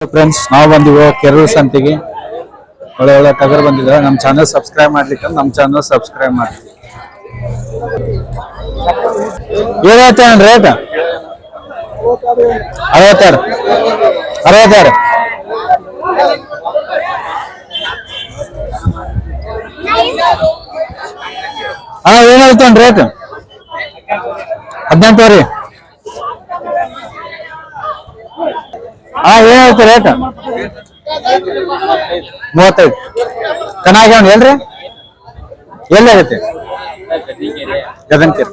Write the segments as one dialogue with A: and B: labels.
A: Friends ನಾವು ಬಂದಿವ ಕೆರಳು ಸಂತಿಗೆ. ಒಳ್ಳೆ ಒಳ್ಳೆ ಟಗರ್ ಬಂದಿದೆ ನಮ್ಮ ಚಾನಲ್ ಸಬ್ಸ್ಕ್ರೈಬ್ ಮಾಡ್ಲಿಕ್ಕೆ ನಮ್ಮ ಚಾನಲ್ ಸಬ್ಸ್ಕ್ರೈಬ್ ಮಾಡಿ ಏನಾಯ್ತು ರೇಟ್ ಅರವತ್ತಾರು ಅರವತ್ತಾರು ಹಾ ಏನಾಯ್ತು ರೇಟ್ ಹದಿನೆಂಟುವರೆ ಹಾ ಹೇಳ್ತಿ ರೇಟ್? ಮೂವತ್ತೈದು. ಚೆನ್ನಾಗ್ಯಾವ ಹೇಳ್ರಿ. ಎಲ್ಲಿ ಆಗತ್ತೆ? ಗಗನ್ಕೇರಿ.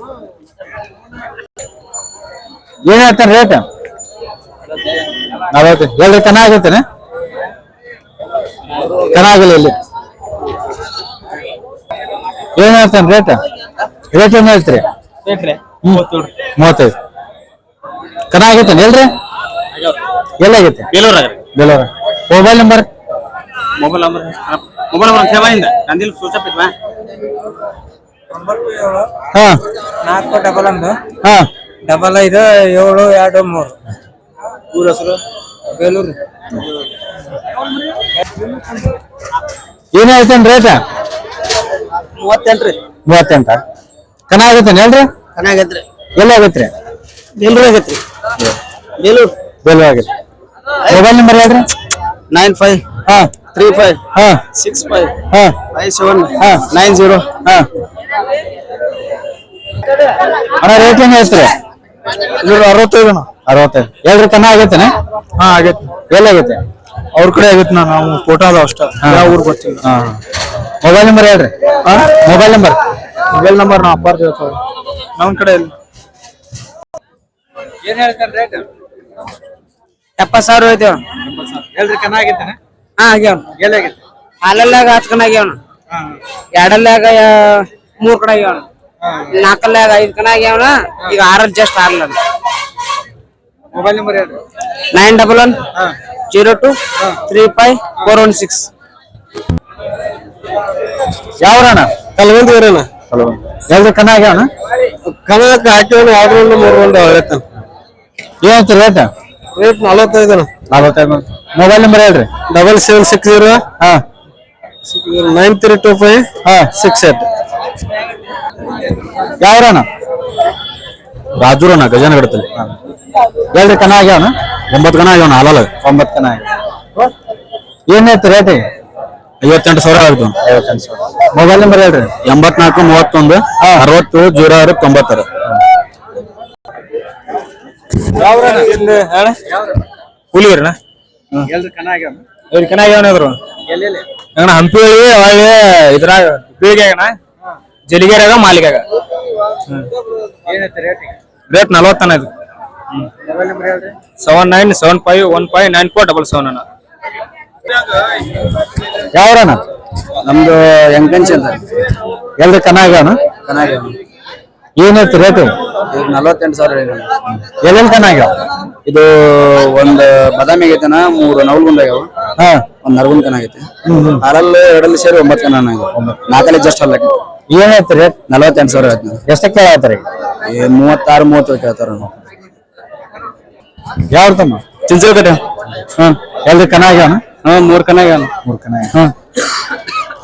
A: ಏನ್ ಹೇಳ್ತಾನೆ ರೇಟ್? ನಲವತ್ತು. ಹೇಳ್ರಿ ಚೆನ್ನಾಗಿರ್ತೇನೆ ಚೆನ್ನಾಗಿಲ್ಲ ಇಲ್ಲಿ. ಏನ್ ಹೇಳ್ತಾನೆ ರೇಟ್? ರೇಟ್ ಏನ್ ಹೇಳ್ತೀರಿ? ಮೂವತ್ತೈದು. ಚೆನ್ನಾಗೈತೇನೆ ಹೇಳ್ರಿ. ಎಲ್ಲಾಗೈತೆ?
B: ಬೇಲೂರಾಗ
A: Belur. Mobile number
B: mobile number mobile number ಸೇವಾಯಿಂದ ನಂದಿಲ್ ಸೂಚಪ್ ಇದ್ವಾ
A: ಹಾ.
C: ನಾಲ್ಕು ಡಬಲ್ ಒಂದು.
A: ಹಾ.
C: ಡಬಲ್ ಐದು ಏಳು ಎರಡು ಮೂರು.
B: ಊರ ಹೆಸರು?
C: ಬೇಲೂರು.
A: ಏನ್ ರೇಟ ರೇಟ್
C: ಮೂವತ್ತೆಂಟು
A: ಚೆನ್ನಾಗೈತೇನೆ ಹೇಳ್ರಿ?
C: ಚೆನ್ನಾಗೈತ್ರಿ
A: ಎಲ್ಲಾಗೈತ್ರಿ?
C: ಬೇಲೂರು ಆಗೈತ್ರಿ ಬೇಲೂರು
A: ಬೇಲೂರು. ಆಗೈತೆ ಮೊಬೈಲ್ ನಂಬರ್ ಹೇಳ್ರಿ
C: ನೈನ್ ಫೈವ್
A: ಹಾ.
C: ತ್ರೀ ಫೈವ್
A: ಹಾ.
C: ಸಿಕ್ಸ್ ಫೈವ್
A: ಹಾ.
C: ಫೈವ್ ಸೆವೆನ್
A: ಹಾ.
C: ನೈನ್ ಜೀರೋ
A: ಹಾ. ಅಣ್ಣ ರೇಟ್ ಏನು ಹೇಳ್ತೀರಿ?
C: ಇನ್ನೂರ ಅರವತ್ತೈದು
A: ಅರವತ್ತೈದು. ಹೇಳ್ರಿ ಕನ್ನ ಆಗೈತೇನೆ?
C: ಹಾ ಆಗೈತಿ.
A: ಎಲ್ಲಾಗೈತೆ
C: ಅವ್ರ ಕಡೆ ಆಗೈತೆ ನಾ ನಾವು ಫೋಟೋ ಅದಾವ ಅಷ್ಟ. ಯಾವ ಊರ್ ಬರ್ತೀವಿ?
A: ಹಾ. ಮೊಬೈಲ್ ನಂಬರ್ ಹೇಳ್ರಿ. ಹಾ? ಮೊಬೈಲ್ ನಂಬರ್
C: ಮೊಬೈಲ್ ನಂಬರ್ ನಾ ಅಪ್ಪಾರ್ ಹೇಳ್ತಾವ್ರಿ ನಮ್ಮ ಕಡೆ ಇಲ್ಲ
A: ಏನ್ ಹೇಳ್ತಾನೆ ರೇಟ್
C: ಎಪ್ಪತ್ತು ಸಾವಿರ ಐತಿ
A: ಹೇಳ್ರಿ ಕನ ಆಗೈತೇನೆ
C: ಹಾ ಆಗ್ಯಾವ
A: ಎಲ್ಲಾಗೈತೆ
C: ಹಾಲಲ್ಲಾಗ ಹತ್ತು ಕಣ ಆಗ್ಯಾವಣ ಎರಡಲ್ಲಾಗ ಮೂರ್ ಕಣ ಆಗ್ಯಾವಣ ನಾಲ್ಕಲ್ಲಾಗ ಐದ್ ಕಣ ಆಗ್ಯಾವಣ ಈಗ ಆರಲ್ ಜಸ್ಟ್ ಆರಲ್ಲ
A: ಮೊಬೈಲ್ ನಂಬರ್ ಹೇಳ್ರಿ.
C: Nine double one zero two three five four one six.
A: ಯಾವ್ರಣ್ಣ?
C: ಕಲ್ವಂತ ಇರೋಣ
A: ಹೇಳ್ರಿ ಕಣ ಆಗ್ಯಾವಣ
C: ಕನಕ ಹಾಕಿವಣ ಎರಡು ಒಂದು ಮೂರು ಒಂದು ಹೇಳ್ತಾನ
A: ಏನಾಯ್ತು ರೇಟ್
C: ರೇಟ್ ನಲವತ್ತೈದು
A: ನಲವತ್ತೈದು ಮೊಬೈಲ್ ನಂಬರ್ ಹೇಳ್ರಿ.
C: ಡಬಲ್ ಸೆವೆನ್ ಸಿಕ್ಸ್ ಜೀರೋ
A: ಹಾ.
C: ನೈನ್ ತ್ರೀ ಟು ಫೈವ್
A: ಹಾ.
C: ಸಿಕ್ಸ್ ಏಟ್
A: ಯಾವ್ರಣ ರಾಜೂರಣ ಗಜನಗಡದಲ್ಲಿ. ಹೇಳ್ರಿ ಕಣ ಆಗ್ಯಾವನ ಒಂಬತ್ತು ಕಣ ಆಗ್ಯಾವಣ ಹಾಲಲ್ಲ? ಒಂಬತ್ತು ಕಣ ಆಗ್ಯಾವ. ಏನಾಯ್ತು ರೇಟ್
B: ಐವತ್ತೆಂಟು ಸಾವಿರ ಆಗುತ್ತೆ
A: ಐವತ್ತೆಂಟು ಸಾವಿರ. ಮೊಬೈಲ್ ನಂಬರ್ ಹೇಳ್ರಿ.
B: ಎಂಬತ್ನಾಲ್ಕು ಮೂವತ್ತೊಂದು ಅರವತ್ತು ಜೀರೋ ಆರು ತೊಂಬತ್ತಾರು. ಹುಲಿಯರ್ನ
A: ಹೇಳ್ರಿ ಕನ್ನ ಆಗ್ಯಾವಣ
B: ಇವ್ರ ಕನ ಆಗ್ಯಾವನ
A: ಎಲ್ಲೆಲ್ಲಿ?
B: ಅಣ್ಣ ಹಂಪಿ ಒಳ್ಳೆ ಇದ್ರಾಗ ಬೀಳಿಗೆಗಣ ಜಲಿಗೆರಾಗ ಮಾಲಿಗಾಗ
A: ರೇಟ್
B: ನಲ್ವತ್ತನ ಇದು. Seven nine seven five one five nine four double seven ಅಣ್ಣ.
A: ಯಾವ್ರಣ್ಣ?
C: ನಮ್ದು ಎಂಕಂಚ್ ಅಂತ
A: ಎಲ್ರಿ ಕನ್ನ ಆಗ್ಯಾವಣ ಏನಾಯ್ತು ರೇಟ್?
C: ಈಗ ನಲವತ್ತೆಂಟು ಸಾವಿರ ಇದೆ
A: ಎಲ್ಲೆಲ್ಲಿ ಆಗ್ಯಾವ?
C: ಇದು ಒಂದು ಬಾದಾಮಿ ಆಗೈತೆನ ಮೂರು ನವಲ್ಗುಂದ ಆಗ್ಯಾವ.
A: ಹಾ.
C: ಒಂದ್ ನರಗುಂದ ಕನ ಆಗೈತೆ. ಅರಲ್ಲಿ ಎರಡಲ್ಲಿ ಸೇರಿ ಒಂಬತ್ತು ಕನ ನಾಲ್ಕಲ್ಲಿ ಜಸ್ಟ್ ಅಲ್ಲ.
A: ಏನಾಯ್ತು ರೇಟ್?
C: ನಲವತ್ತೆಂಟು ಸಾವಿರ ಆಯ್ತು
A: ಎಷ್ಟಕ್ಕೆ ಕೇಳತ್ತಾರೆ?
C: ಮೂವತ್ತಾರು ಮೂವತ್ತು ಕೇಳ್ತಾರ
A: ಯಾವ ತಮ್ಮ?
C: ಚಿಂಚಲಕಟ್ಟೆ
A: ಹಾ ಎಲ್ರಿ ಕನ ಆಗ್ಯಾವ
C: ಹಾ ಮೂರ್ ಕನ ಆಗ್ಯಾವ
A: ಮೂರ್ ಕನ ಹಾ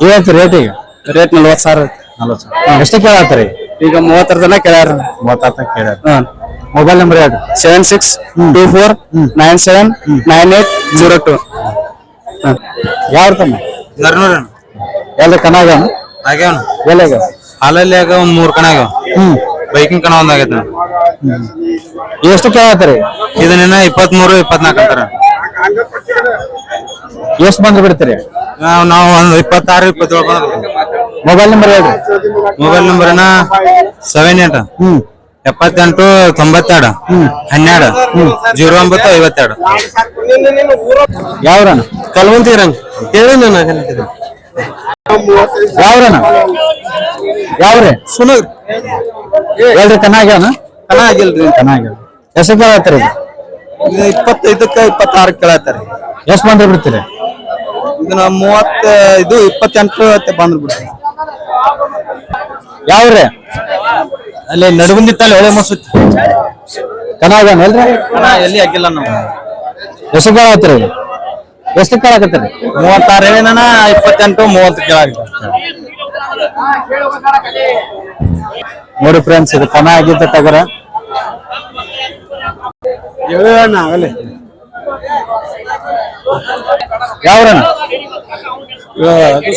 A: ಏನಾಯ್ತು ರೇಟ್ ಈಗ?
C: ರೇಟ್ ನಲ್ವತ್ತು ಸಾವಿರ.
A: ನಲ್ವತ್ತು ಎಷ್ಟಕ್ಕೆ ಕೇಳತ್ತಾರೆ?
C: ಈಗ ಮೂವತ್ತರ ತನ ಕೇಳ್ಯಾರ.
A: ಮೂವತ್ತಾರು ಕೇಳ್ಯಾರ.
C: ಹಾ.
A: ಮೊಬೈಲ್ ನಂಬರ್ ಹೇಳ್ರಿ
C: seven six two four nine seven nine eight zero two
A: ಯಾರು ತಮ್ಮ?
B: ನರ್ನೂರ
A: ಎಲ್ಲ ಕನಾಗ
B: ಆಗ್ಯಾವನ
A: ಎಲ್ಲಾಗ್ಯಾವ
B: ಹಾಲಲ್ಲಿ ಆಗ ಒಂದ್ ಮೂರ್ ಕಣ ಆಗ್ಯಾವ.
A: ಹ್ಮ್.
B: ಬೈಕಿಂಗ್ ಕಣ ಒಂದ್ ಆಗೈತೆ
A: ಎಷ್ಟು ಕೇಳತ್ತಾರೆ
B: ಇದನ್ನ ಇಪ್ಪತ್ಮೂರು ಇಪ್ಪತ್ನಾಲ್ಕು ಅಂತಾರ.
A: ಎಷ್ಟು ಬಂದು ಬಿಡ್ತೀರಿ?
B: ನಾವು ನಾವು ಒಂದ್ ಇಪ್ಪತ್ತಾರು ಇಪ್ಪತ್ತೇಳು ಬಂದ್ರೆ
A: ಮೊಬೈಲ್ ನಂಬರ್ ಹೇಳ್ರಿ.
B: ಮೊಬೈಲ್ ನಂಬರ್ ಸೆವೆನ್ ಏಟ್
A: ಹ್ಮ್.
B: ಎಪ್ಪತ್ತೆಂಟು ತೊಂಬತ್ತೆರಡು. ಹನ್ನೆರಡು. ಜೀರೋ ಒಂಬತ್ತು ಐವತ್ತೆರಡು.
A: ಯಾವ್ರಣ
C: ಕಲ್ವಂತಿ ರಂಗ್ ಹೇಳಿ ನಾನು
A: ಯಾವ್ರಣ್ಣ? ಯಾವ್ರಿ?
C: ಸುನಗ್
A: ಹೇಳ್ರಿ ಕನ್ನ ಚೆನ್ನಾಗಿಲ್ರಿ ಆಗ್ಯಾವ ಎಷ್ಟು ಕೇಳತ್ತಾರೆ
C: ಇದು ಇಪ್ಪತ್ತೈದಕ್ಕ ಇಪ್ಪತ್ತಾರು ಕೇಳತ್ತಾರೆ.
A: ಎಷ್ಟು ಬಂದ್ರೆ ಬಿಡ್ತೀರಿ?
C: ಇದನ್ನ ಮೂವತ್ತ ಇದು ಇಪ್ಪತ್ತೆಂಟು ಬಂದ್ರೆ ಬಿಡ್ರಿ
A: ಯಾವ್ರಿ?
B: ಅಲ್ಲಿ ನಡುಗುಂದಿತ್ತಲ್ಲಿ ಒಳ್ಳೆ ಮಸು
A: ಕನ್ನ ಹಾಕಿಲ್ಲ ಎಲ್ರಿ?
B: ಎಲ್ಲಿ ಆಗಿಲ್ಲ ನಾವು.
A: ಎಷ್ಟು ಕೇಳತ್ತೀರಿ ಎಷ್ಟು ಕೇಳಾಕತ್ತೀರಿ
B: ಮೂವತ್ತಾರು ಹೇಳಿನ ಇಪ್ಪತ್ತೆಂಟು ಮೂವತ್ತು ಕೆಳಗ
A: ನೋಡಿ ಫ್ರೆಂಡ್ಸ್ ಇದು ಕನ ಆಗಿದ್ದ ಟಗರ.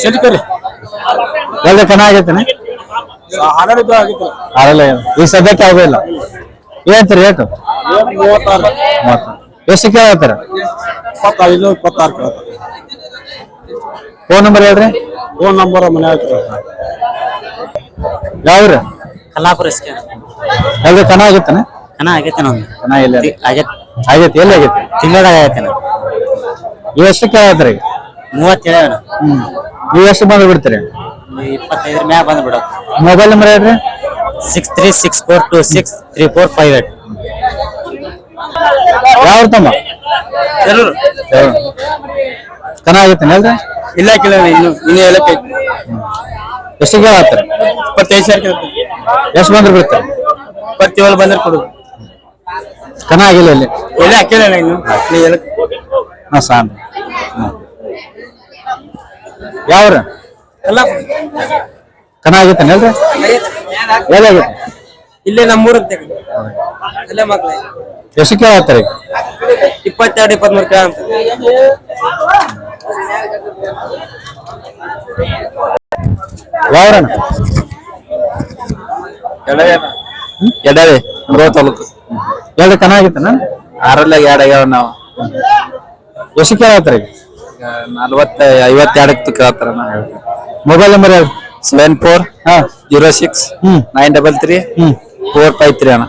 A: ಸರಿ
B: ಕರಿ
A: ಎಲ್ಲ ಕನ ಆಗೈತೇನೆ? ಆರಲ್ಲ ಈಗ ಸದ್ಯಕ್ಕೆ ಆಗೋ ಇಲ್ಲ. ಏನ್ ರೇಟ್ ಎಷ್ಟು ಕೇಳತ್ತಾರ
B: ಇಪ್ಪತ್ತೈದು ಇಪ್ಪತ್ತಾರು ಕೇಳ್ತಾರೆ
A: ಫೋನ್ ನಂಬರ್ ಹೇಳ್ರಿ.
B: ಫೋನ್ ನಂಬರ್ ಮನೆ
A: ಯಾವ್ರಿ
C: ಕಲ್ಲಾಪುರ
A: ಎಲ್ಲ ಕನ ಆಗೈತೇನೆ
C: ಕನ ಆಗೈತೆ ನಮ್ದು
A: ಕನ ಇಲ್ಲ.
C: ಆಗೈತೆ.
A: ಆಗೈತಿ ಎಲ್ಲಿ ಆಗೈತಿ?
C: ತಿಂಗಳದಾಗ ಆಗೈತೆ
A: ಇವ್ ಎಷ್ಟು ಕೇಳತ್ರಿ
C: ಮೂವತ್ತೇಳು
A: ಹ್ಮ್. ನೀವು ಎಷ್ಟು ಬಂದು ಬಿಡ್ತೀರಿ?
C: ಇಪ್ಪತ್ತೈದರ ಮ್ಯಾಗ ಬಂದು ಬಿಡೋದು
A: ಮೊಬೈಲ್ ನಂಬರ್ ಹೇಳ್ರಿ.
C: Six three six four two six three four five eight
A: ಯಾವ ತಮ್ಮ? ಕನ ಆಗೈತೇನೆ ಅಲ್ರಿ
B: ಇಲ್ಲ ಕೇಳ ಇನ್ನು ಇನ್ನು ಹೇಳಕ್ಕೆ
A: ಎಷ್ಟು ಕೇಳತ್ತಾರ?
B: ಇಪ್ಪತ್ತೈದು ಸಾವಿರ ಕೇಳ್ತಾರೆ
A: ಎಷ್ಟು ಬಂದ್ರೆ ಬಿಡ್ತಾರೆ
B: ಇಪ್ಪತ್ತೇಳು ಬಂದ್ರೆ ಕೊಡು.
A: ಚೆನ್ನಾಗಿಲ್ಲ ಇಲ್ಲಿ.
B: ಎಲ್ಲ ಹಾಕಿಲ್ಲ ಇನ್ನು. ನೀ ಹೇಳಕ್ಕೆ.
A: ಹಾ ಸಾನ್ ಯಾವ್ರ? ಆಗೈತೇನೆ ಅಲ್ರಿ
B: ಇಲ್ಲೇ ನಮ್ಮೂರ ಅಲ್ಲೇ ಮಕ್ಳು
A: ಎಷ್ಟು ಕೇಳತ್ತಾರೆ?
B: ಇಪ್ಪತ್ತೆರಡು ಇಪ್ಪತ್ಮೂರು ಕೇಳ
A: ಯಾವ್ರಣ
B: ಎಡವೆ. ಬರೋ ತಾಲೂಕು
A: ಎರಡು ಕನ ಆಗೈತೇನ
B: ಆರಲ್ಲ ಎರಡು ಆಗ್ಯಾವ ನಾವು.
A: ಎಷ್ಟು ಕೇಳತ್ತಾರೆ?
B: ನಲ್ವತ್ತ ಐವತ್ತೆರಡಕ್ಕೆ ಕೇಳ್ತಾರ ನಾವು
A: ಮೊಬೈಲ್ ನಂಬರ್ ಹೇಳಿ.
B: ಸೆವೆನ್ ಫೋರ್
A: ಹಾ.
B: ಜೀರೋ ಸಿಕ್ಸ್
A: ಹ್ಮ್.
B: ನೈನ್ ಡಬಲ್ ತ್ರೀ
A: ಹ್ಮ್.
B: ಫೋರ್ ಫೈವ್ ತ್ರೀ ಅಣ್ಣ.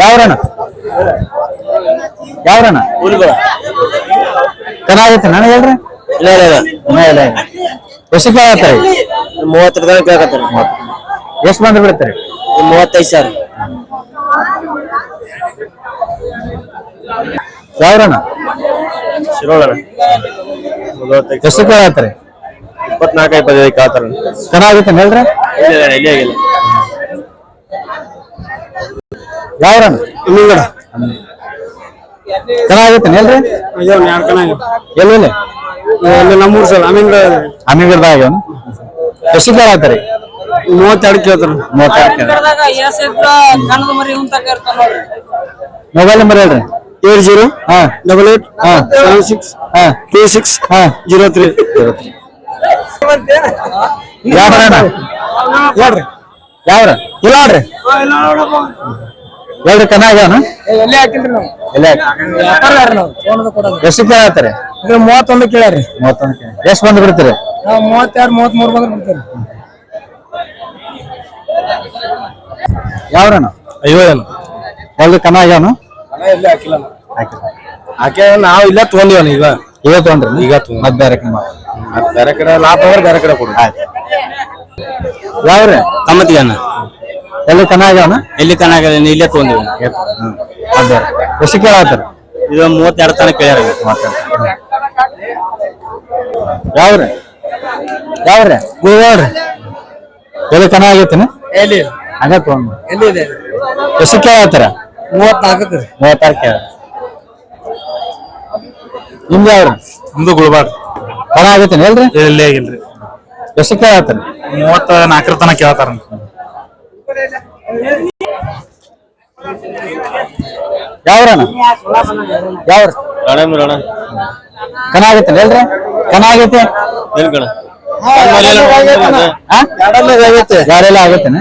A: ಯಾವ್ರಣ ಯಾವ್ರಣ ಕನ ನಾನು ಹೇಳ್ರಿ.
B: ಇಲ್ಲ ಇಲ್ಲ ಇಲ್ಲ.
A: ಇಲ್ಲ ಇಲ್ಲ ಇಲ್ಲ. ಎಷ್ಟು ಕೇಳತ್ತಾರ ಈಗ
B: ಮೂವತ್ತರ ತನಕ ಕೇಳಕತ್ತಾರ
A: ಎಷ್ಟು ಬಂದ್ರೆ ಬಿಡ್ತಾರೆ
B: ಮೂವತ್ತೈದು ಸಾವಿರ. ಶಿರೋಳ
A: ಎಷ್ಟು ಕೇಳತ್ತಾರ
B: ಇಪ್ಪತ್ನಾಲ್ಕು ಇಪ್ಪತ್ತೈದು ಕೇಳ್ತಾರ
A: ಕನ ಆಗೈತೆ ಹೇಳ್ರಿ.
B: ಇಲ್ಲ ಇಲ್ಲ
A: ಯಾವ್ರಣ ಹೇಳ್ರಿ. ಎಲ್ಲಿ
B: ಇಲ್ಲಿ ನಮ್ಮೂರು ಸಲ ಆಮೇಲೆ
A: ಅಮ್ಮಿಗರ್ದಾಗ ಆಗ್ಯಾವನು ಎಷ್ಟು ಕೇಳತ್ತಾರ
B: ಮೂವತ್ತೆರಡು ಕೇಳ್ತಾರ.
C: ಮೂವತ್ತೆರಡು
A: ಮೊಬೈಲ್ ನಂಬರ್ ಹೇಳ್ರಿ.
B: Eight zero?
A: ಹಾ.
B: ಡಬಲ್ ಏಟ್
A: ಹಾ.
B: ಸೆವೆನ್ ಸಿಕ್ಸ್
A: ಹಾ.
B: ಟೂ ಸಿಕ್ಸ್
A: ಹಾ.
B: ಜೀರೋ ತ್ರೀ ಹೇಳ್ರಿ.
A: ಯಾವ್ರ?
B: ಇಲ್ಲ ಹೇಳ್ರಿ.
A: ಹೇಳ್ರಿ ಕನ ಆಗ್ಯಾವನ
B: ಎಲ್ಲೇ ಹಾಕಿನ್ರಿ ನಾವು?
A: ಎಲ್ಲಿ
B: ವ್ಯಾಪಾರ ನಾವು? ಫೋನದ ಕೊಡೋದು.
A: ಎಷ್ಟು ಕೇಳತ್ತಾರೆ
B: ಇದು ಮೂವತ್ತೊಂದು ಕೇಳ್ರಿ
A: ಮೂವತ್ತೊಂದು ಎಷ್ಟು ಬಂದು ಬಿಡ್ತೀರಿ?
B: ನಾವು ಮೂವತ್ತೆರಡು ಮೂವತ್ಮೂರು ಬಂದ್ರೆ ಬಿಡ್ತೀರಿ.
A: ಯಾವ್ರಣ ಅಯ್ಯೋ
B: ಏನು ಹಾಕಿಲ್ಲ ಹಾಕಿ ನಾವು ಇಲ್ಲ ತಗೊಂಡಿವನ ಈಗ.
A: ಈಗ ತಗೊಂಡ್ರಿ?
B: ಈಗ ಮತ್ತೆ
A: ಮತ್ ಬೇರೆ ಕಡೆ
B: ಮತ್ತೆ ಬೇರೆ ಕಡೆ ಲಾಭ ಅಂದ್ರೆ ಬೇರೆ ಕಡೆ ಕೊಡು.
A: ಯಾವ್ರಿ?
B: ತಮ್ಮತ್ತಿಗೆ ಅಣ್ಣ.
A: ಎಲ್ಲಿ ಕನ ಆಗ್ಯಾವನ
B: ಎಲ್ಲಿ ಕಣಾಗ ಇಲ್ಲೇ ತಗೊಂಡಿವಿ
A: ಬೇರೆ? ಎಷ್ಟು ಕೇಳತ್ತಾರ
B: ಇದು ಮೂವತ್ತೆರಡು ತನಕ ಕೇಳ್ಯಾರ
A: ಯಾವ್ರಿ? ಯಾವ್ರಿ?
B: ಗೋವಾಡ್ರಿ
A: ಎಲ್ಲಿ ಕನ ಆಗೈತೇನ
B: ಎಲ್ಲಿ?
A: ಹಂಗ ತೊಗೊಂಡ್.
B: ಎಲ್ಲಿ ಇದೆ
A: ಎಷ್ಟು ಕೇಳತ್ತಾರ
B: ಮೂವತ್ನಾಲ್ಕು ರೀ.
A: ಮೂವತ್ತಾರಕ್ಕೆ ನಿಮ್ದು ಯಾವ್ರಿ
B: ನಮ್ದು ಗುಲ್ಬಾರ್ಗ.
A: ಹೊರ ಆಗತ್ತೇನೆ ಎಲ್ರಿ
B: ಇಲ್ಲೇ ಆಗಿಲ್ರಿ
A: ಎಷ್ಟು ಕೇಳತ್ತಾರ?
B: ಮೂವತ್ತ ನಾಲ್ಕರ ತನಕ ಕೇಳ್ತಾರ
A: ಯಾವ್ರಣ ಯಾವ್ರ? ಕನ ಆಗೈತೇನ ಹೇಳ್ರಿ? ಕನ ಆಗೈತೆ?
B: ಎಲ್ಲಿ
A: ಯಾರೆಲ್ಲ ಆಗೈತೇನ?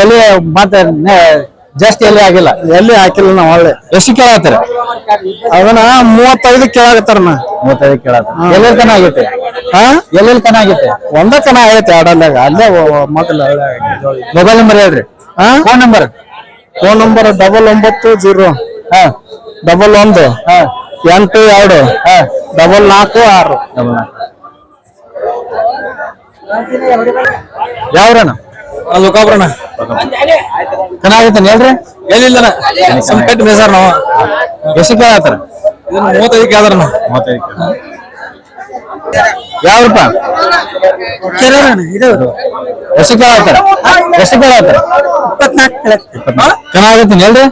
A: ಎಲ್ಲಿ ಮತ್ತೆ ಜಾಸ್ತಿ ಎಲ್ಲಿ ಆಗಿಲ್ಲ.
B: ಎಲ್ಲಿ ಹಾಕಿಲ್ಲ ನಾವು ಒಳ್ಳೆ.
A: ಎಷ್ಟು ಕೇಳತ್ತಾರೆ
B: ಅದನ್ನ ಮೂವತ್ತೈದು ಕೇಳಾಕತ್ತಾರ ನಾ.
A: ಮೂವತ್ತೈದು ಕೇಳತ್ತ ಎಲ್ಲೆಲ್ಲಿ ಕನ ಆಗೈತೆ?
B: ಹಾ?
A: ಎಲ್ಲೆಲ್ಲಿ ಕನ ಆಗೈತೆ?
B: ಒಂದ ಕಣ ಆಗೈತೆ ಎರಡಲ್ಲಾಗ ಅಲ್ಲೇ ಮೊದಲ
A: ಮೊಬೈಲ್ ನಂಬರ್ ಹೇಳ್ರಿ.
B: ಹಾ?
A: Phone number
B: phone number double ಒಂಬತ್ತು ಜೀರೋ.
A: ಹಾ.
B: ಡಬಲ್ ಒಂದು.
A: ಹಾ.
B: ಎಂಟು ಎರಡು.
A: ಹಾ.
B: ಡಬಲ್ ನಾಲ್ಕು ಆರು.
A: ಡಬಲ್ ನಾಲ್ಕು. ಯಾವ್ರಣ
B: ಲೋಕಾಪುರಣ
A: ಕನ ಆಗೈತೆ ಹೇಳ್ರಿ.
B: ಎಲ್ಲಿಲ್ಲ ಸಂಕಟ್ ಬೇಸಾರ ನಾವು.
A: ಎಷ್ಟು ಕೇಳತ್ತಾರ
B: ಇದನ್ನ ಮೂವತ್ತೈದಕ್ಕೆ ಆದ್ರ ನಾವು
A: ಮೂವತ್ತೈದು ಯಾವ್ರಪ್ಪ
C: ಆತಾರ
A: ಕನ ಆಗೈತೆ ಹೇಳ್ರಿ.